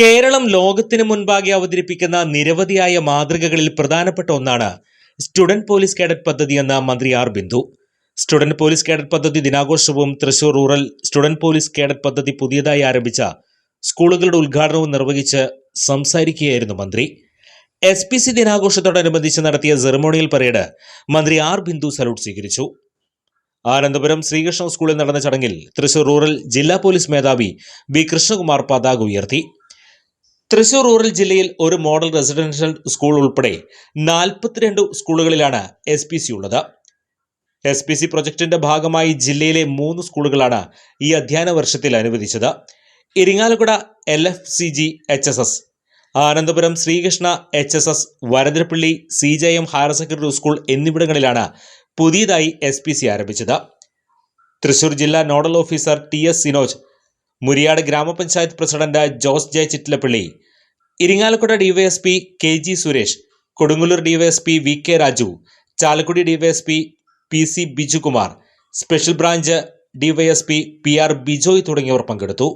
കേരളം ലോകത്തിന് മുൻപാകെ അവതരിപ്പിക്കുന്ന നിരവധിയായ മാതൃകകളിൽ പ്രധാനപ്പെട്ട ഒന്നാണ് സ്റ്റുഡന്റ് പോലീസ് കേഡറ്റ് പദ്ധതി എന്ന മന്ത്രി R Bindu. Student police cadet പദ്ധതി ദിനാഘോഷവും Thrissur rural student police cadet പദ്ധതി പുതിയതായി ആരംഭിച്ച സ്കൂളുകളുടെ ഉദ്ഘാടനവും നിർവഹിച്ച് സംസാരിക്കുകയായിരുന്നു മന്ത്രി. എസ് പി സി ദിനാഘോഷത്തോടനുബന്ധിച്ച് നടത്തിയ സെറിമോണിയൽ പരേഡ് മന്ത്രി ആർ ബിന്ദു സല്യൂട്ട് സ്വീകരിച്ചു. ആനന്ദപുരം ശ്രീകൃഷ്ണ സ്കൂളിൽ നടന്ന ചടങ്ങിൽ തൃശൂർ റൂറൽ ജില്ലാ പോലീസ് മേധാവി വി കൃഷ്ണകുമാർ പതാക ഉയർത്തി. തൃശൂർ റൂറൽ ജില്ലയിൽ ഒരു മോഡൽ റെസിഡൻഷ്യൽ സ്കൂൾ ഉൾപ്പെടെ നാൽപ്പത്തിരണ്ട് സ്കൂളുകളിലാണ് എസ് പി സി ഉള്ളത്. എസ് പി സി പ്രൊജക്ടിന്റെ ഭാഗമായി ജില്ലയിലെ മൂന്ന് സ്കൂളുകളാണ് ഈ അധ്യയന വർഷത്തിൽ അനുവദിച്ചത്. Irinjalakuda L F C G H S S Anandapuram Sreekrishna H S S Varadarappally C J M higher secondary school എന്നിവിടങ്ങളിലാണ് പുതിയതായി എസ് പി സി ആരംഭിച്ചത്. തൃശൂർ ജില്ലാ nodal officer T S Sinoj Muriyad ഗ്രാമപഞ്ചായത്ത് president Jose J Chittilappally Irinjalakuda DYSP K G Suresh Kodungallur DYSP V K Raju Chalakudy DYSP P C Bijukumar special branch DYSP P R Bijoy തുടങ്ങിയവർ പങ്കെടുത്തു.